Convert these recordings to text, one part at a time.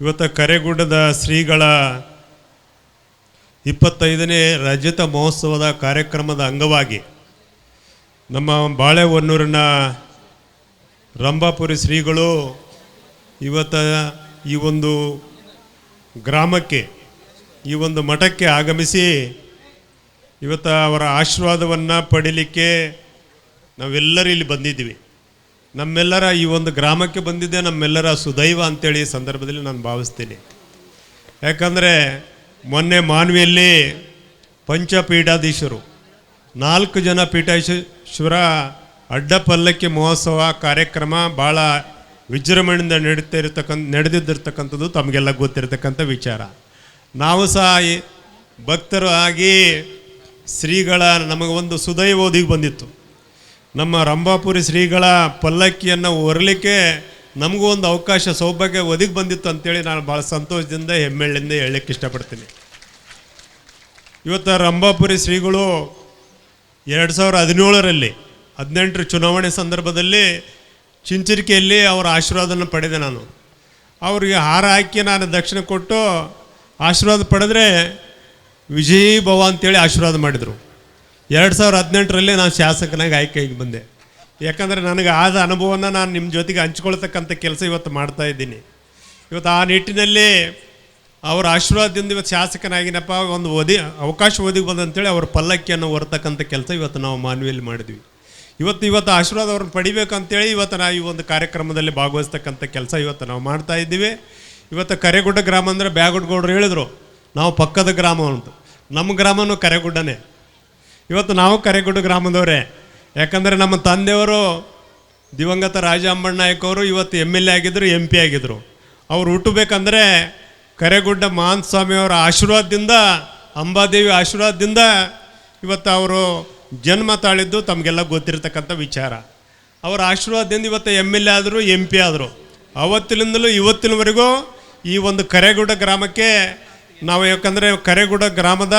ಇವತ್ತು ಕರೆಗುಡ್ಡದ ಶ್ರೀಗಳ ಇಪ್ಪತ್ತೈದನೇ ರಜತ ಮಹೋತ್ಸವದ ಕಾರ್ಯಕ್ರಮದ ಅಂಗವಾಗಿ ನಮ್ಮ ಬಾಳೆಹೊನ್ನೂರಿನ ರಂಭಾಪುರಿ ಶ್ರೀಗಳು ಇವತ್ತ ಈ ಒಂದು ಗ್ರಾಮಕ್ಕೆ, ಈ ಒಂದು ಮಠಕ್ಕೆ ಆಗಮಿಸಿ ಇವತ್ತು ಅವರ ಆಶೀರ್ವಾದವನ್ನು ಪಡೀಲಿಕ್ಕೆ ನಾವೆಲ್ಲರೂ ಇಲ್ಲಿ ಬಂದಿದ್ದೀವಿ. ನಮ್ಮೆಲ್ಲರ ಈ ಒಂದು ಗ್ರಾಮಕ್ಕೆ ಬಂದಿದ್ದೆ ನಮ್ಮೆಲ್ಲರ ಸುದೈವ ಅಂತೇಳಿ ಸಂದರ್ಭದಲ್ಲಿ ನಾನು ಭಾವಿಸ್ತೀನಿ. ಯಾಕಂದರೆ ಮೊನ್ನೆ ಮಾನ್ವಿಯಲ್ಲಿ ಪಂಚಪೀಠಾಧೀಶರು, ನಾಲ್ಕು ಜನ ಪೀಠಾಧೀಶ್ವರ ಅಡ್ಡ ಪಲ್ಲಕ್ಕಿ ಮಹೋತ್ಸವ ಕಾರ್ಯಕ್ರಮ ಭಾಳ ವಿಜೃಂಭಣೆಯಿಂದ ನಡೀತಾ ಇರತಕ್ಕಂಥ, ನಡೆದಿದ್ದಿರ್ತಕ್ಕಂಥದ್ದು ತಮಗೆಲ್ಲ ಗೊತ್ತಿರತಕ್ಕಂಥ ವಿಚಾರ. ನಾವು ಸಹ ಭಕ್ತರು ಆಗಿ ಶ್ರೀಗಳ ನಮಗೆ ಒಂದು ಸುದೈವ ಒದಗಿ ಬಂದಿತ್ತು. ನಮ್ಮ ರಂಭಾಪುರಿ ಶ್ರೀಗಳ ಪಲ್ಲಕ್ಕಿಯನ್ನು ಹೊರಲಿಕ್ಕೆ ನಮಗೂ ಒಂದು ಅವಕಾಶ, ಸೌಭಾಗ್ಯ ಒದಗಿ ಬಂದಿತ್ತು ಅಂತೇಳಿ ನಾನು ಭಾಳ ಸಂತೋಷದಿಂದ ಹೆಮ್ಮೆಳ್ಳಿಂದ ಹೇಳಲಿಕ್ಕೆ ಇಷ್ಟಪಡ್ತೀನಿ. ಇವತ್ತು ರಂಭಾಪುರಿ ಶ್ರೀಗಳು ಎರಡು ಸಾವಿರ ಹದಿನೇಳರಲ್ಲಿ, ಹದಿನೆಂಟರ ಚುನಾವಣೆ ಸಂದರ್ಭದಲ್ಲಿ ಚಿಂಚರಿಕೆಯಲ್ಲಿ ಅವರ ಆಶೀರ್ವಾದನ ಪಡೆದೆ ನಾನು. ಅವರಿಗೆ ಹಾರ ಹಾಕಿ ನಾನು ದಕ್ಷಿಣ ಕೊಟ್ಟು ಆಶೀರ್ವಾದ ಪಡೆದ್ರೆ ವಿಜಯೀ ಭವ ಅಂತೇಳಿ ಆಶೀರ್ವಾದ ಮಾಡಿದರು. ಎರಡು ಸಾವಿರ ಹದಿನೆಂಟರಲ್ಲೇ ನಾನು ಶಾಸಕನಾಗಿ ಆಯ್ಕೆಗೆ ಬಂದೆ. ಯಾಕಂದರೆ ನನಗೆ ಆದ ಅನುಭವನ ನಾನು ನಿಮ್ಮ ಜೊತೆಗೆ ಹಂಚ್ಕೊಳ್ತಕ್ಕಂಥ ಕೆಲಸ ಇವತ್ತು ಮಾಡ್ತಾ ಇದ್ದೀನಿ. ಇವತ್ತು ಆ ನಿಟ್ಟಿನಲ್ಲಿ ಅವರ ಆಶೀರ್ವಾದದಿಂದ ಇವತ್ತು ಶಾಸಕನಾಗಿನಪ್ಪ, ಒಂದು ಓದಿ ಅವಕಾಶ ಒದಗಿ ಬಂದಂತೇಳಿ ಅವ್ರ ಪಲ್ಲಕ್ಕಿಯನ್ನು ಹೊರತಕ್ಕಂಥ ಕೆಲಸ ಇವತ್ತು ನಾವು ಮಾನವಿಯಲ್ಲಿ ಮಾಡಿದ್ವಿ. ಇವತ್ತು ಇವತ್ತು ಆಶೀರ್ವಾದ ಅವ್ರನ್ನ ಪಡಿಬೇಕಂತೇಳಿ ಇವತ್ತು ನಾವು ಈ ಒಂದು ಕಾರ್ಯಕ್ರಮದಲ್ಲಿ ಭಾಗವಹಿಸ್ತಕ್ಕಂಥ ಕೆಲಸ ಇವತ್ತು ನಾವು ಮಾಡ್ತಾ ಇದ್ದೀವಿ. ಇವತ್ತು ಕರೆಗುಡ್ಡ ಗ್ರಾಮ ಅಂದರೆ ಬ್ಯಾಗುಡ್ಗೌಡ್ರು ಹೇಳಿದರು, ನಾವು ಪಕ್ಕದ ಗ್ರಾಮ ಅಂತ. ನಮ್ಮ ಗ್ರಾಮನೂ ಕರೆಗುಡ್ಡನೇ. ಇವತ್ತು ನಾವು ಕರೆಗುಡ್ಡ ಗ್ರಾಮದವರೇ. ಯಾಕಂದರೆ ನಮ್ಮ ತಂದೆಯವರು ದಿವಂಗತ ರಾಜ ಅಂಬಣ್ಣಾಯಕ್ ಅವರು ಇವತ್ತು ಎಂ ಎಲ್ ಎ ಆಗಿದ್ದರು ಎಂ ಪಿ ಆಗಿದ್ದರು ಅವ್ರು ಹುಟ್ಟಬೇಕಂದ್ರೆ ಕರೆಗುಡ್ಡ ಮಹಾನ್ ಸ್ವಾಮಿಯವರ ಆಶೀರ್ವಾದದಿಂದ, ಅಂಬಾದೇವಿ ಆಶೀರ್ವಾದದಿಂದ ಇವತ್ತು ಅವರು ಜನ್ಮ ತಾಳಿದ್ದು ತಮಗೆಲ್ಲ ಗೊತ್ತಿರತಕ್ಕಂಥ ವಿಚಾರ. ಅವರ ಆಶೀರ್ವಾದದಿಂದ ಇವತ್ತು ಎಂ ಎಲ್ ಎ ಆದರು ಎಂ ಪಿ ಆದರು. ಅವತ್ತಿನಿಂದಲೂ ಇವತ್ತಿನವರೆಗೂ ಈ ಒಂದು ಕರೆಗುಡ್ಡ ಗ್ರಾಮಕ್ಕೆ ನಾವು ಯಾಕಂದರೆ ಕರೆಗುಡ್ಡ ಗ್ರಾಮದ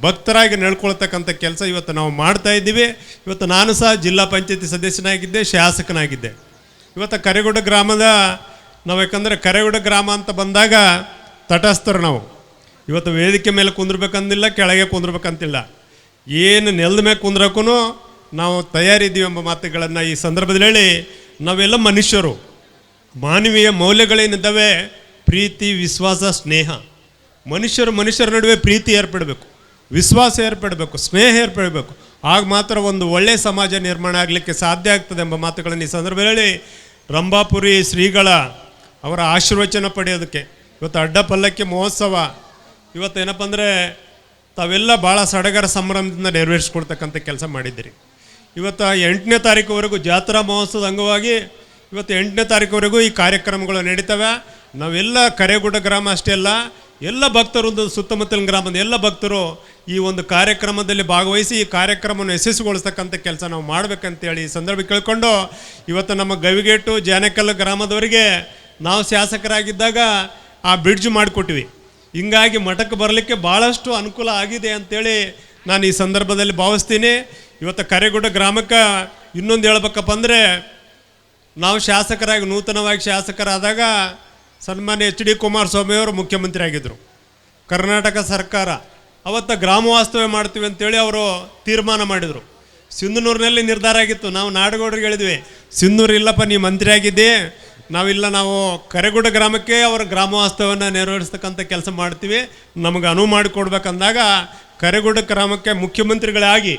ಭಕ್ತರಾಗಿ ನಡ್ಕೊಳ್ತಕ್ಕಂಥ ಕೆಲಸ ಇವತ್ತು ನಾವು ಮಾಡ್ತಾ ಇದ್ದೀವಿ. ಇವತ್ತು ನಾನು ಸಹ ಜಿಲ್ಲಾ ಪಂಚಾಯತಿ ಸದಸ್ಯನಾಗಿದ್ದೆ, ಶಾಸಕನಾಗಿದ್ದೆ. ಇವತ್ತು ಕರೆಗುಡ ಗ್ರಾಮದ ನಾವು ಯಾಕಂದರೆ ಕರೆಗುಡ ಗ್ರಾಮ ಅಂತ ಬಂದಾಗ ತಟಸ್ಥರು ನಾವು. ಇವತ್ತು ವೇದಿಕೆ ಮೇಲೆ ಕುಂದ್ರಬೇಕಂದಿಲ್ಲ, ಕೆಳಗೆ ಕುಂದ್ರಬೇಕಂತಿಲ್ಲ. ಏನು ನೆಲದ ಮೇಲೆ ಕುಂದ್ರಕ್ಕೂ ನಾವು ತಯಾರಿದ್ದೀವಿ ಎಂಬ ಮಾತುಗಳನ್ನು ಈ ಸಂದರ್ಭದಲ್ಲಿ ಹೇಳಿ, ನಾವೆಲ್ಲ ಮನುಷ್ಯರು. ಮಾನವೀಯ ಮೌಲ್ಯಗಳೇನಿದ್ದಾವೆ? ಪ್ರೀತಿ, ವಿಶ್ವಾಸ, ಸ್ನೇಹ. ಮನುಷ್ಯರು ಮನುಷ್ಯರ ನಡುವೆ ಪ್ರೀತಿ ಏರ್ಪಡಬೇಕು. ವಿಶ್ವಾಸ ಏರ್ಪಡಬೇಕು, ಸ್ನೇಹ ಏರ್ಪಡಬೇಕು. ಆಗ ಮಾತ್ರ ಒಂದು ಒಳ್ಳೆಯ ಸಮಾಜ ನಿರ್ಮಾಣ ಆಗಲಿಕ್ಕೆ ಸಾಧ್ಯ ಆಗ್ತದೆ ಎಂಬ ಮಾತುಗಳನ್ನು ಈ ಸಂದರ್ಭದಲ್ಲಿ ರಂಭಾಪುರಿ ಶ್ರೀಗಳ ಅವರ ಆಶೀರ್ವಚನ ಪಡೆಯೋದಕ್ಕೆ. ಇವತ್ತು ಅಡ್ಡ ಪಲ್ಲಕ್ಕಿ ಮಹೋತ್ಸವ. ಇವತ್ತು ಏನಪ್ಪ ಅಂದರೆ ತಾವೆಲ್ಲ ಭಾಳ ಸಡಗರ ಸಂಭ್ರಮದಿಂದ ನೆರವೇರಿಸ್ಕೊಡ್ತಕ್ಕಂಥ ಕೆಲಸ ಮಾಡಿದ್ದೀರಿ. ಇವತ್ತು ಎಂಟನೇ ತಾರೀಕುವರೆಗೂ ಜಾತ್ರಾ ಮಹೋತ್ಸವದ ಅಂಗವಾಗಿ ಇವತ್ತು ಎಂಟನೇ ತಾರೀಕುವರೆಗೂ ಈ ಕಾರ್ಯಕ್ರಮಗಳು ನಡೀತವೆ. ನಾವೆಲ್ಲ ಕರೆಗುಡ್ಡ ಗ್ರಾಮ ಅಷ್ಟೇ ಅಲ್ಲ, ಎಲ್ಲ ಭಕ್ತರು ಒಂದು ಸುತ್ತಮುತ್ತಲಿನ ಗ್ರಾಮದ ಎಲ್ಲ ಭಕ್ತರು ಈ ಒಂದು ಕಾರ್ಯಕ್ರಮದಲ್ಲಿ ಭಾಗವಹಿಸಿ ಈ ಕಾರ್ಯಕ್ರಮವನ್ನು ಯಶಸ್ವಿಗೊಳಿಸ್ತಕ್ಕಂಥ ಕೆಲಸ ನಾವು ಮಾಡ್ಬೇಕಂತೇಳಿ ಈ ಸಂದರ್ಭ ಕೇಳ್ಕೊಂಡು ಇವತ್ತು ನಮ್ಮ ಗವಿಗೇಟು ಜಾನಕಲ್ ಗ್ರಾಮದವರಿಗೆ ನಾವು ಶಾಸಕರಾಗಿದ್ದಾಗ ಆ ಬ್ರಿಡ್ಜ್ ಮಾಡಿಕೊಟ್ವಿ ಹಿಂಗಾಗಿ ಮಠಕ್ಕೆ ಬರಲಿಕ್ಕೆ ಭಾಳಷ್ಟು ಅನುಕೂಲ ಆಗಿದೆ ಅಂಥೇಳಿ ನಾನು ಈ ಸಂದರ್ಭದಲ್ಲಿ ಭಾವಿಸ್ತೀನಿ. ಇವತ್ತು ಕರೆಗುಡ್ಡ ಗ್ರಾಮಕ್ಕೆ ಇನ್ನೊಂದು ಹೇಳ್ಬೇಕಪ್ಪ ಅಂದರೆ ನಾವು ಶಾಸಕರಾಗಿ, ನೂತನವಾಗಿ ಶಾಸಕರಾದಾಗ ಸನ್ಮಾನ್ಯ ಎಚ್ ಡಿ ಕುಮಾರಸ್ವಾಮಿಯವರು ಮುಖ್ಯಮಂತ್ರಿ ಆಗಿದ್ದರು ಕರ್ನಾಟಕ ಸರ್ಕಾರ ಅವತ್ತು ಗ್ರಾಮ ವಾಸ್ತವ್ಯ ಮಾಡ್ತೀವಿ ಅಂತೇಳಿ ಅವರು ತೀರ್ಮಾನ ಮಾಡಿದರು. ಸಿಂಧನೂರಿನಲ್ಲಿ ನಿರ್ಧಾರ ಆಗಿತ್ತು. ನಾವು ನಾಡಗೌಡ್ರಿಗೆ ಹೇಳಿದ್ವಿ ಸಿಂಧೂರು ಇಲ್ಲಪ್ಪ, ನೀ ಮಂತ್ರಿ ಆಗಿದ್ದೆ. ನಾವಿಲ್ಲ, ನಾವು ಕರೆಗುಡ್ಡ ಗ್ರಾಮಕ್ಕೆ ಅವರ ಗ್ರಾಮ ವಾಸ್ತವ್ಯವನ್ನು ನೆರವೇರಿಸ್ತಕ್ಕಂಥ ಕೆಲಸ ಮಾಡ್ತೀವಿ. ನಮಗೆ ಅನುವು ಮಾಡಿಕೊಡ್ಬೇಕಂದಾಗ ಕರೆಗುಡ್ಡ ಗ್ರಾಮಕ್ಕೆ ಮುಖ್ಯಮಂತ್ರಿಗಳಾಗಿ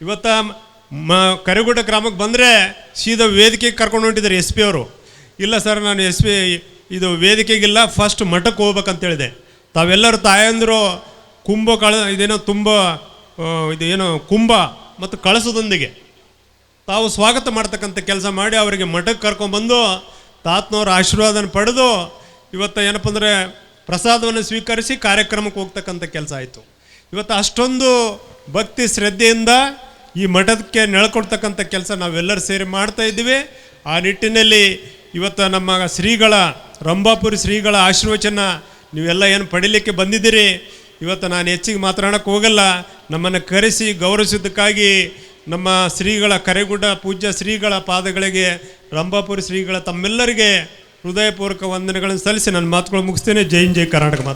ಇವತ್ತ ಮ ಕರೆಗುಡ್ಡ ಗ್ರಾಮಕ್ಕೆ ಬಂದರೆ ಸೀದಾ ವೇದಿಕೆಗೆ ಕರ್ಕೊಂಡು ಹೊಂಟಿದ್ದಾರೆ ಎಸ್ ಪಿ ಅವರು. ಇಲ್ಲ ಸರ್, ನಾನು ಎಸ್ ಪಿ, ಇದು ವೇದಿಕೆಗಿಲ್ಲ ಫಸ್ಟ್ ಮಠಕ್ಕೆ ಹೋಗ್ಬೇಕಂತೇಳಿದೆ ತಾವೆಲ್ಲರೂ ತಾಯಂದರು ಕುಂಭ ಕಳ, ಇದೇನೋ ತುಂಬ ಇದು ಕುಂಭ ಮತ್ತು ಕಳಸದೊಂದಿಗೆ. ತಾವು ಸ್ವಾಗತ ಮಾಡ್ತಕ್ಕಂಥ ಕೆಲಸ ಮಾಡಿ ಅವರಿಗೆ ಮಠಕ್ಕೆ ಕರ್ಕೊಂಡ್ಬಂದು ತಾತನವ್ರ ಆಶೀರ್ವಾದನ ಪಡೆದು ಇವತ್ತು ಏನಪ್ಪ ಅಂದರೆ ಪ್ರಸಾದವನ್ನು ಸ್ವೀಕರಿಸಿ ಕಾರ್ಯಕ್ರಮಕ್ಕೆ ಹೋಗ್ತಕ್ಕಂಥ ಕೆಲಸ ಆಯಿತು. ಇವತ್ತು ಅಷ್ಟೊಂದು ಭಕ್ತಿ ಶ್ರದ್ಧೆಯಿಂದ ಈ ಮಠಕ್ಕೆ ನೆಳ್ಕೊಡ್ತಕ್ಕಂಥ ಕೆಲಸ ನಾವೆಲ್ಲರೂ ಸೇರಿ ಮಾಡ್ತಾ ಇದ್ದೀವಿ. ಆ ನಿಟ್ಟಿನಲ್ಲಿ ಇವತ್ತು ನಮ್ಮ ಶ್ರೀಗಳ, ರಂಭಾಪುರಿ ಶ್ರೀಗಳ ಆಶೀರ್ವಚನ ನೀವೆಲ್ಲ ಏನು ಪಡೀಲಿಕ್ಕೆ ಬಂದಿದ್ದೀರಿ? ಇವತ್ತು ನಾನು ಹೆಚ್ಚಿಗೆ ಮಾತನಾಡಕ್ಕೆ ಹೋಗಲ್ಲ. ನಮ್ಮನ್ನು ಕರೆಸಿ, ಗೌರವಿಸಿದ್ದಕ್ಕಾಗಿ ನಮ್ಮ ಶ್ರೀಗಳ ಕರೆಗುಡ್ಡ ಪೂಜ್ಯ ಶ್ರೀಗಳ ಪಾದಗಳಿಗೆ, ರಂಭಾಪುರಿ ಶ್ರೀಗಳ ತಮ್ಮೆಲ್ಲರಿಗೆ ಹೃದಯಪೂರ್ವಕ ವಂದನೆಗಳನ್ನು ಸಲ್ಲಿಸಿ ನನ್ನ ಮಾತುಗಳು ಮುಗಿಸ್ತೇನೆ. ಜೈನ್ ಜೈ ಕರ್ನಾಟಕ ಮಾತು.